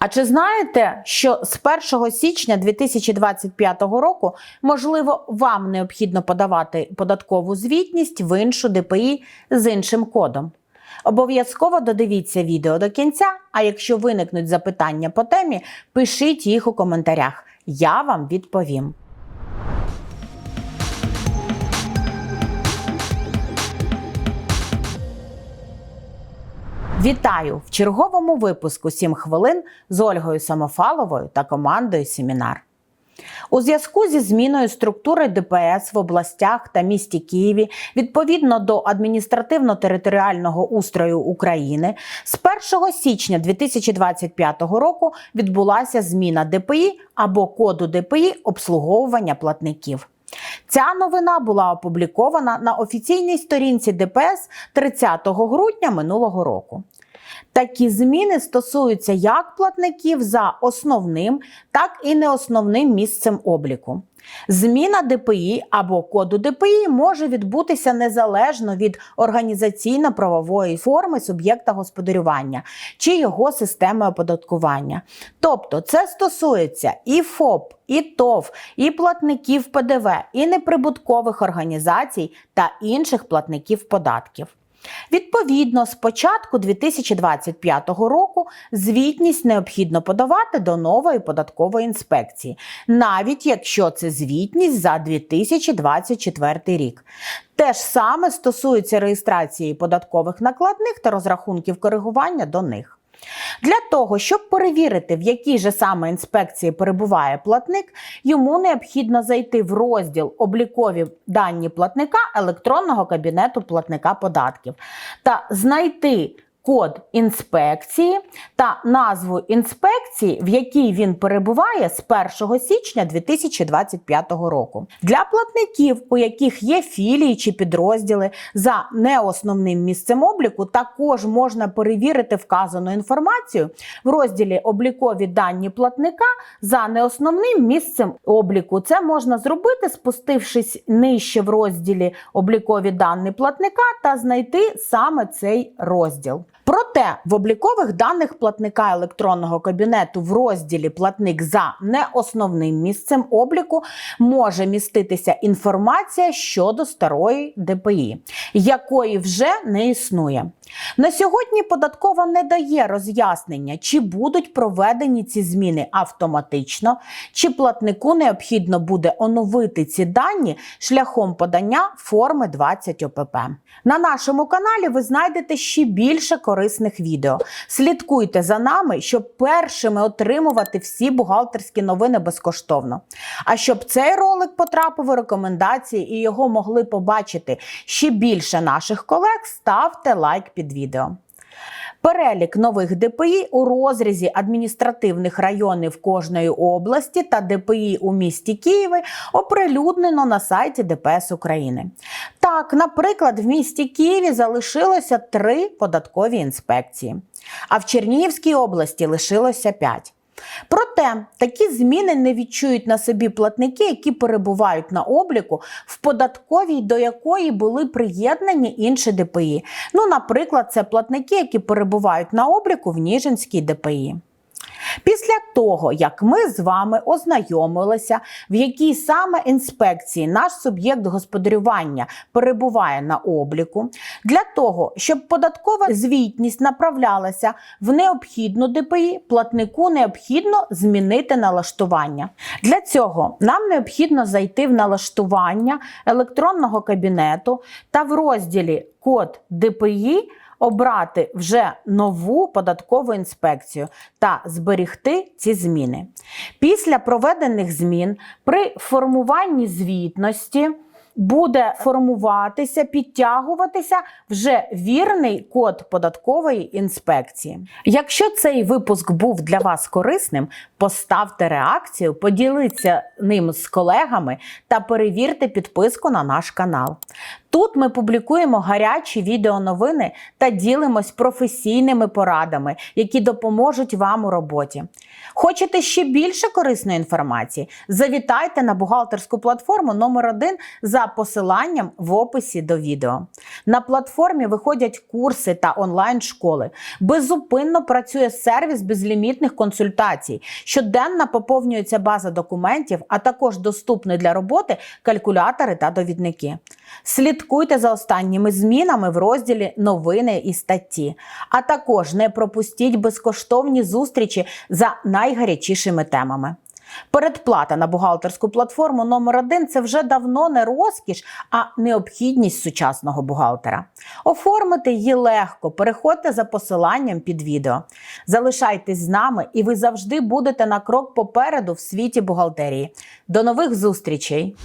А чи знаєте, що з 1 січня 2025 року можливо вам необхідно подавати податкову звітність в іншу ДПІ з іншим кодом? Обов'язково додивіться відео до кінця, а якщо виникнуть запитання по темі, пишіть їх у коментарях. Я вам відповім. Вітаю в черговому випуску «7 хвилин з Ольгою Самофаловою та командою Семінар. У зв'язку зі зміною структури ДПС в областях та місті Києві відповідно до адміністративно-територіального устрою України з 1 січня 2025 року відбулася зміна ДПІ або коду ДПІ обслуговування платників. Ця новина була опублікована на офіційній сторінці ДПС 30 грудня минулого року. Такі зміни стосуються як платників за основним, так і неосновним місцем обліку. Зміна ДПІ або коду ДПІ може відбутися незалежно від організаційно-правової форми суб'єкта господарювання чи його системи оподаткування. Тобто це стосується і ФОП, і ТОВ, і платників ПДВ, і неприбуткових організацій та інших платників податків. Відповідно, з початку 2025 року звітність необхідно подавати до нової податкової інспекції, навіть якщо це звітність за 2024 рік. Те ж саме стосується реєстрації податкових накладних та розрахунків коригування до них. Для того, щоб перевірити, в якій же саме інспекції перебуває платник, йому необхідно зайти в розділ Облікові дані платника електронного кабінету платника податків та знайти код інспекції та назву інспекції, в якій він перебуває з 1 січня 2025 року. Для платників, у яких є філії чи підрозділи за неосновним місцем обліку, також можна перевірити вказану інформацію в розділі Облікові дані платника за неосновним місцем обліку. Це можна зробити, спустившись нижче в розділі Облікові дані платника та знайти саме цей розділ. Проте в облікових даних платника електронного кабінету в розділі Платник за неосновним місцем обліку може міститися інформація щодо старої ДПІ, якої вже не існує. На сьогодні податкова не дає роз'яснення, чи будуть проведені ці зміни автоматично, чи платнику необхідно буде оновити ці дані шляхом подання форми 20 ОПП. На нашому каналі ви знайдете ще більше корисних відео. Слідкуйте за нами, щоб першими отримувати всі бухгалтерські новини безкоштовно. А щоб цей ролик потрапив у рекомендації і його могли побачити ще більше наших колег, ставте лайк під відео. Перелік нових ДПІ у розрізі адміністративних районів кожної області та ДПІ у місті Києві оприлюднено на сайті ДПС України. Так, наприклад, в місті Києві залишилося три податкові інспекції, а в Чернігівській області лишилося п'ять. Проте такі зміни не відчують на собі платники, які перебувають на обліку в податковій, до якої були приєднані інші ДПІ. Ну, наприклад, це платники, які перебувають на обліку в Ніжинській ДПІ. Після того, як ми з вами ознайомилися, в якій саме інспекції наш суб'єкт господарювання перебуває на обліку, для того, щоб податкова звітність направлялася в необхідну ДПІ, платнику необхідно змінити налаштування. Для цього нам необхідно зайти в налаштування електронного кабінету та в розділі Код ДПІ обрати вже нову податкову інспекцію та зберігти ці зміни. Після проведених змін при формуванні звітності буде формуватися, підтягуватися вже вірний код податкової інспекції. Якщо цей випуск був для вас корисним, поставте реакцію, поділіться ним з колегами та перевірте підписку на наш канал. Тут ми публікуємо гарячі відеоновини та ділимось професійними порадами, які допоможуть вам у роботі. Хочете ще більше корисної інформації? Завітайте на бухгалтерську платформу номер 1 за посиланням в описі до відео. На платформі виходять курси та онлайн-школи. Безупинно працює сервіс безлімітних консультацій. Щоденно поповнюється база документів, а також доступні для роботи калькулятори та довідники. Слідкуйте за останніми змінами в розділі Новини і статті. А також не пропустіть безкоштовні зустрічі за найгарячішими темами. Передплата на бухгалтерську платформу номер 1 це вже давно не розкіш, а необхідність сучасного бухгалтера. Оформити її легко, переходьте за посиланням під відео. Залишайтесь з нами, і ви завжди будете на крок попереду в світі бухгалтерії. До нових зустрічей!